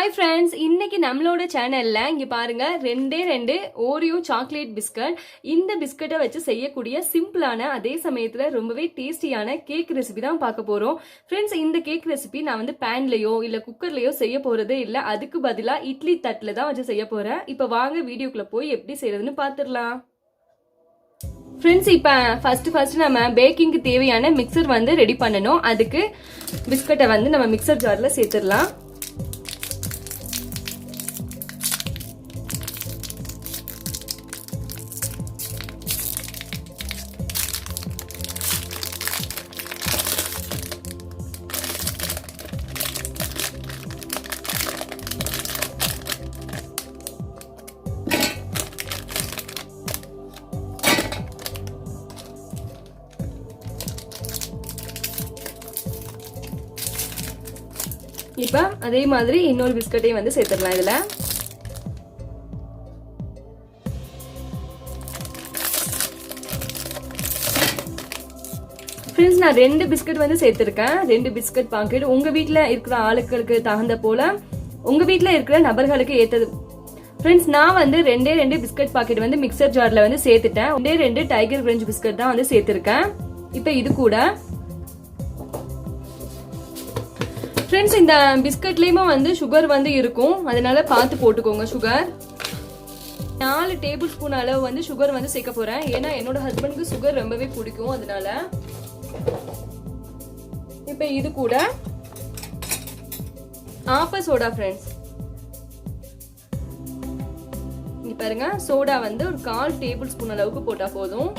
Hi friends இன்னைக்கு நம்மளோட சேனலில் இங்கே பாருங்கள் ரெண்டே ரெண்டு ஓரியோ சாக்லேட் பிஸ்கட் இந்த பிஸ்கட்டை வச்சு செய்யக்கூடிய சிம்பிளான அதே சமயத்தில் ரொம்பவே டேஸ்டியான கேக் ரெசிபி தான் பார்க்க போகிறோம் ஃப்ரெண்ட்ஸ் இந்த கேக் ரெசிபி நான் வந்து பேன்லேயோ இல்லை குக்கர்லேயோ செய்ய போகிறதே இல்லை. அதுக்கு பதிலாக இட்லி தட்டில் தான் வச்சு செய்ய போகிறேன் இப்போ வாங்க வீடியோக்குள்ளே போய் எப்படி செய்யறதுன்னு பார்த்துடலாம் ஃப்ரெண்ட்ஸ் இப்போ ஃபர்ஸ்ட் ஃபர்ஸ்ட் நம்ம பேக்கிங்க்கு தேவையான மிக்சர் வந்து ரெடி பண்ணணும். அதுக்கு பிஸ்கட்டை வந்து நம்ம மிக்சர் ஜாரில் சேர்த்துடலாம். இப்போ அதே மாதிரி இன்னொரு பிஸ்கட்டையும் வந்து சேர்த்துடலாம் இதில். ஃப்ரெண்ட்ஸ் நான் ரெண்டு பிஸ்கட் வந்து சேர்த்துருக்கேன். ரெண்டு பிஸ்கட் பாக்கெட். உங்கள் வீட்டில் இருக்கிற ஆளுக்களுக்கு தகுந்த போல உங்கள் வீட்டில் இருக்கிற நபர்களுக்கு ஏற்றது ஃப்ரெண்ட்ஸ் நான் வந்து ரெண்டே ரெண்டு பிஸ்கட் பாக்கெட் வந்து மிக்சர் ஜாரில் வந்து சேர்த்துட்டேன். ரெண்டே ரெண்டு டைகர் கிரஞ்ச் பிஸ்கட் தான் வந்து சேர்த்துருக்கேன். இப்போ இது கூட ஃப்ரெண்ட்ஸ் இந்த பிஸ்கட்லேயுமே வந்து சுகர் வந்து இருக்கும். அதனால பார்த்து போட்டுக்கோங்க சுகர் நாலு டேபிள் ஸ்பூன் அளவு வந்து சுகர் வந்து சேர்க்க போகிறேன் ஏன்னா என்னோட ஹஸ்பண்டுக்கு சுகர் ரொம்பவே பிடிக்கும் அதனால. இப்போ இது கூட ஆப்ப சோடா ஃப்ரெண்ட்ஸ் இங்க பாருங்க சோடா வந்து ஒரு கால் டேபிள் ஸ்பூன் அளவுக்கு போட்டால் போதும்.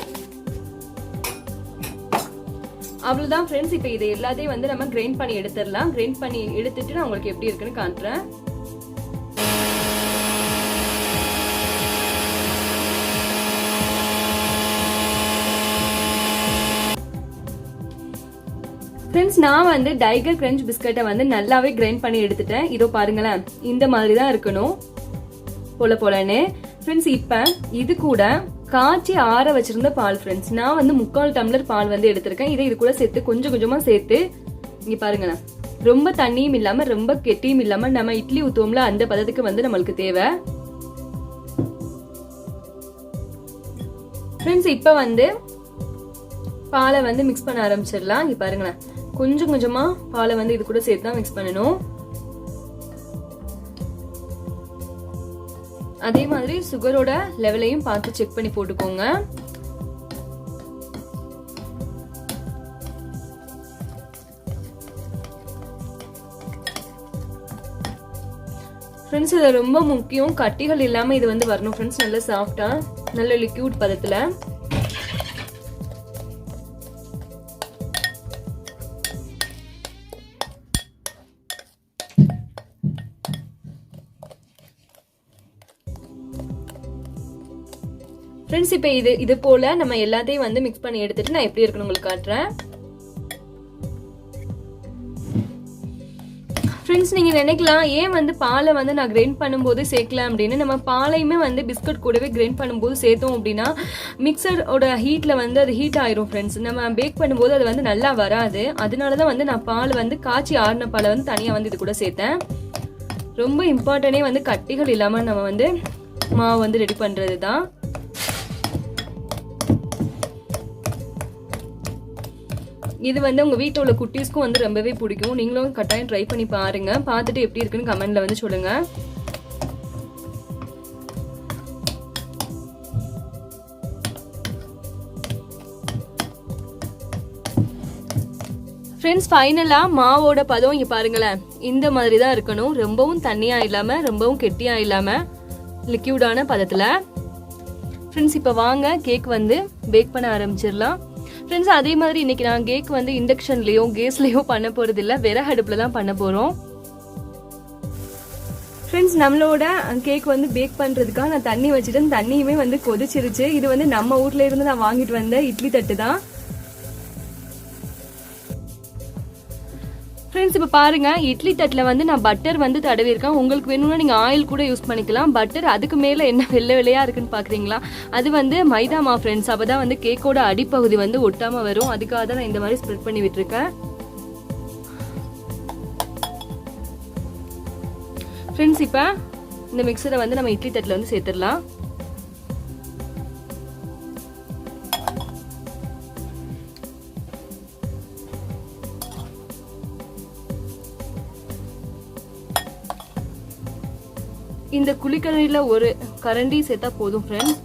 அவ்வளோதான் ஃப்ரெண்ட்ஸ் இப்போ இதை எல்லாத்தையும் வந்து நம்ம கிரைண்ட் பண்ணி எடுத்துடலாம். கிரைண்ட் பண்ணி எடுத்துட்டு நான் உங்களுக்கு எப்படி இருக்குன்னு காட்டுறேன் ஃப்ரெண்ட்ஸ் நான் வந்து டைகர் கிரன்ச் பிஸ்கட்டை வந்து நல்லாவே கிரைண்ட் பண்ணி எடுத்துட்டேன். இதோ பாருங்களேன். இந்த மாதிரி தான் இருக்கணும். போல போலன்னு. ஃப்ரெண்ட்ஸ் இப்போ இது கூட காய்ச்சி ஆற வச்சிருந்த பால் ஃப்ரெண்ட்ஸ் நான் வந்து முக்கால் டம்ளர் பால் வந்து எடுத்திருக்கேன். இதை இது கூட சேர்த்து கொஞ்சம் கொஞ்சமாக சேர்த்து இங்கே பாருங்களேன் ரொம்ப தண்ணியும் இல்லாமல் ரொம்ப கெட்டியும் இல்லாமல் நம்ம இட்லி ஊற்றுவோம்ல அந்த பதத்துக்கு வந்து நம்மளுக்கு தேவை. ஃப்ரெண்ட்ஸ் இப்போ வந்து பாலை வந்து மிக்ஸ் பண்ண ஆரம்பிச்சிடலாம். இங்கே பாருங்களேன் கொஞ்சம் கொஞ்சமாக பாலை வந்து இது கூட சேர்த்து தான் மிக்ஸ் பண்ணணும். அதே மாதிரி சுகரோட லெவலையும் பார்த்து செக் பண்ணி போட்டுக்கோங்க. ஃப்ரெண்ட்ஸ் இது ரொம்ப முக்கியம். கட்டிகள் இல்லாமல் இது வந்து வரணும். ஃப்ரெண்ட்ஸ் நல்ல சாஃப்டாக நல்ல லிக்யூட் பதத்தில். ஃப்ரெண்ட்ஸ் இப்போ இது இது போல் நம்ம எல்லாத்தையும் வந்து மிக்ஸ் பண்ணி எடுத்துட்டு நான் எப்படி இருக்குன்னு உங்களுக்கு காட்டுறேன். ஃப்ரெண்ட்ஸ் நீங்கள் நினைக்கலாம் ஏன் வந்து பாலை வந்து நான் கிரைண்ட் பண்ணும்போது சேர்க்கலாம் அப்படின்னு. நம்ம பாலையுமே வந்து பிஸ்கட் கூடவே கிரைண்ட் பண்ணும்போது சேர்த்தோம் அப்படின்னா மிக்சரோட ஹீட்டில் வந்து அது ஹீட் ஆயிரும் ஃப்ரெண்ட்ஸ் நம்ம பேக் பண்ணும்போது அது வந்து நல்லா வராது. அதனால தான் வந்து நான் பால் வந்து காய்ச்சி ஆறின பாலை வந்து தனியாக வந்து இது கூட சேர்த்தேன். ரொம்ப இம்பார்ட்டனே வந்து கட்டிகள் இல்லாமல் நம்ம வந்து மாவு வந்து ரெடி பண்ணுறது தான் இது வந்து உங்கள் வீட்டில் உள்ள குட்டீஸ்க்கும் வந்து ரொம்பவே பிடிக்கும். நீங்களும் கட்டாயம் ட்ரை பண்ணி பாருங்கள் பார்த்துட்டு எப்படி இருக்குன்னு கமெண்டில் வந்து சொல்லுங்கள் ஃப்ரெண்ட்ஸ் ஃபைனலாக மாவோட பதம் இங்கே பாருங்களேன். இந்த மாதிரி தான் இருக்கணும். ரொம்பவும் தண்ணியாக இல்லாமல் ரொம்பவும் கெட்டியாக இல்லாமல் லிக்யூடான பதத்தில். ஃப்ரெண்ட்ஸ் இப்போ வாங்க. கேக் வந்து பேக் பண்ண ஆரம்பிச்சிடலாம். ஃப்ரெண்ட்ஸ் அதே மாதிரி இன்னைக்கு நான் கேக் வந்து இண்டக்ஷன்லேயோ கேஸ்லேயோ பண்ண போகிறது இல்லை விறகு அடுப்பில் தான் பண்ண போகிறோம் ஃப்ரெண்ட்ஸ் நம்மளோட கேக் வந்து பேக் பண்ணுறதுக்காக நான் தண்ணி வச்சுட்டேன். தண்ணியுமே வந்து கொதிச்சிருச்சு. இது வந்து நம்ம ஊர்ல இருந்து நான் வாங்கிட்டு வந்த இட்லி தட்டு தான். ஃப்ரெண்ட்ஸ் இப்போ பாருங்க இட்லி தட்டில் வந்து நான் பட்டர் வந்து தடவி இருக்கேன் உங்களுக்கு வேணும்னா நீங்கள் ஆயில் கூட யூஸ் பண்ணிக்கலாம். பட்டர் அதுக்கு மேலே என்ன வெள்ளை வெள்ளையாக இருக்குன்னு பார்க்குறீங்களா அது வந்து மைதா மா ஃப்ரெண்ட்ஸ் அப்போ தான் வந்து கேக்கோட அடிப்பகுதி வந்து ஒட்டாமல் வரும். அதுக்காக தான் நான் இந்த மாதிரி ஸ்ப்ரெட் பண்ணி விட்டுருக்கேன். ஃப்ரெண்ட்ஸ் இப்போ இந்த மிக்சரை வந்து நம்ம இட்லி தட்டில் வந்து சேர்த்துடலாம். இந்த குழிக்கரண்டியில் ஒரு கரண்டி சேர்த்தா போதும் ஃப்ரெண்ட்ஸ்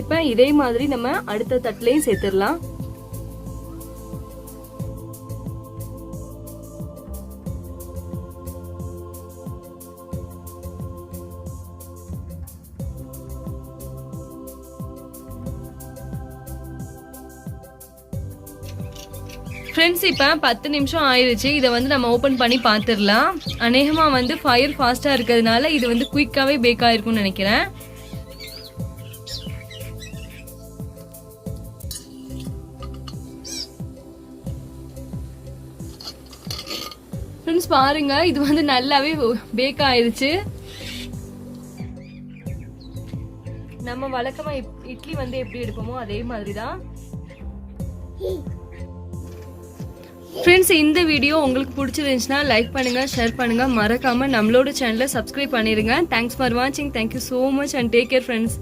இப்போ இதே மாதிரி நம்ம அடுத்த தட்டிலையும் சேர்த்துடலாம். ஃப்ரெண்ட்ஸ் இப்போ பத்து நிமிஷம் ஆயிடுச்சு இதை வந்து நம்ம ஓப்பன் பண்ணி பார்த்துடலாம். அநேகமாக வந்து ஃபயர் ஃபாஸ்ட்டாக இருக்கிறதுனால இது வந்து குயிக்காகவே பேக் ஆகிருக்கும்னு நினைக்கிறேன். ஃப்ரெண்ட்ஸ் பாருங்க இது வந்து நல்லாவே பேக் ஆயிடுச்சு நம்ம வழக்கமாக இப்- இட்லி வந்து எப்படி எடுப்போமோ அதே மாதிரி தான் ஃப்ரெண்ட்ஸ் இந்த வீடியோ உங்களுக்கு பிடிச்சிருந்துச்சுன்னா லைக் பண்ணுங்கள் ஷேர் பண்ணுங்கள் மறக்காமல் நம்மளோட சேனலை சப்ஸ்கிரைப் பண்ணிடுங்க தேங்க்ஸ் ஃபார் வாட்சிங் thank you so much and take care friends